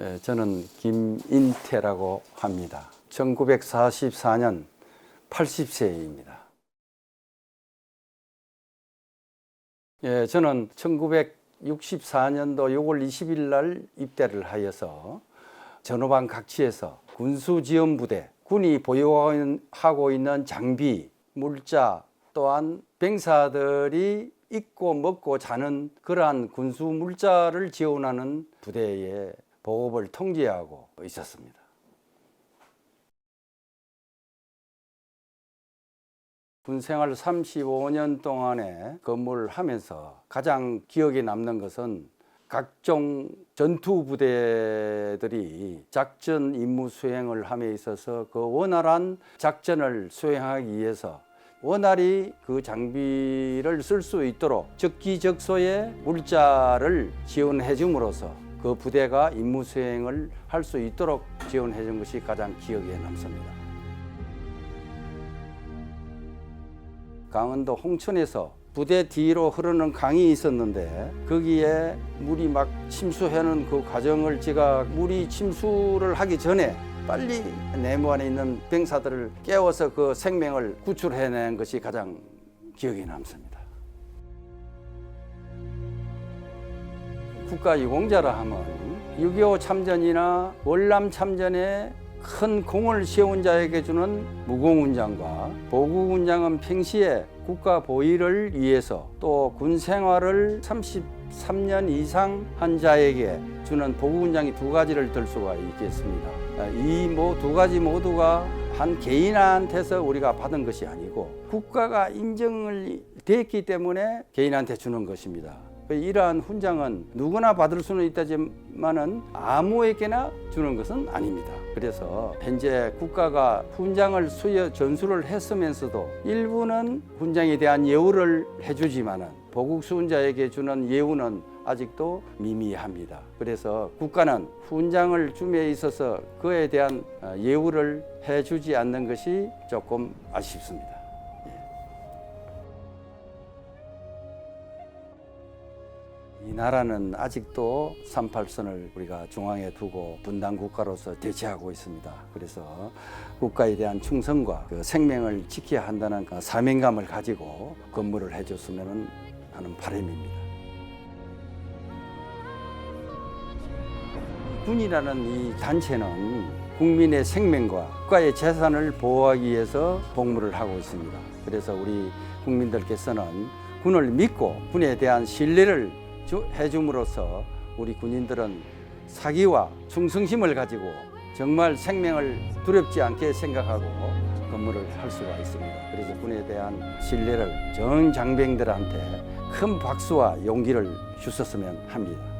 예, 저는 김인태라고 합니다. 1944년 80세입니다. 예, 저는 1964년도 6월 20일 날 입대를 하여서 전후방 각지에서 군수지원부대, 군이 보유하고 있는 장비, 물자 또한 병사들이 입고 먹고 자는 그러한 군수 물자를 지원하는 부대의 보급을 통제하고 있었습니다. 군 생활 35년 동안에 근무를 하면서 가장 기억에 남는 것은 각종 전투 부대들이 작전 임무 수행을 함에 있어서 그 원활한 작전을 수행하기 위해서 원활히 그 장비를 쓸 수 있도록 적기적소에 물자를 지원해 줌으로써 그 부대가 임무 수행을 할 수 있도록 지원해 준 것이 가장 기억에 남습니다. 강원도 홍천에서 부대 뒤로 흐르는 강이 있었는데 거기에 물이 막 침수하는 그 과정을 제가 물이 침수를 하기 전에 빨리 내무 안에 있는 병사들을 깨워서 그 생명을 구출해낸 것이 가장 기억에 남습니다. 국가유공자라 하면 6.25 참전이나 월남 참전에 큰 공을 세운 자에게 주는 무공훈장과 보국훈장은 평시에 국가 보위를 위해서 또 군 생활을 33년 이상 한 자에게 주는 보국훈장이 두 가지를 들 수가 있겠습니다. 이 뭐 두 가지 모두가 한 개인한테서 우리가 받은 것이 아니고 국가가 인정을 됐기 때문에 개인한테 주는 것입니다. 이러한 훈장은 누구나 받을 수는 있다지만은 아무에게나 주는 것은 아닙니다. 그래서 현재 국가가 훈장을 수여 전수를 했으면서도 일부는 훈장에 대한 예우를 해주지만은 보국 수훈자에게 주는 예우는 아직도 미미합니다. 그래서 국가는 훈장을 줌에 있어서 그에 대한 예우를 해주지 않는 것이 조금 아쉽습니다. 이 나라는 아직도 38선을 우리가 중앙에 두고 분단 국가로서 대체하고 있습니다. 그래서 국가에 대한 충성과 그 생명을 지켜야 한다는 그 사명감을 가지고 근무를 해줬으면 하는 바람입니다. 군이라는 이 단체는 국민의 생명과 국가의 재산을 보호하기 위해서 복무를 하고 있습니다. 그래서 우리 국민들께서는 군을 믿고 군에 대한 신뢰를 주- 해줌으로써 우리 군인들은 사기와 충성심을 가지고 정말 생명을 두렵지 않게 생각하고 근무를 할 수가 있습니다. 그래서 군에 대한 신뢰를 전 장병들한테 큰 박수와 용기를 주셨으면 합니다.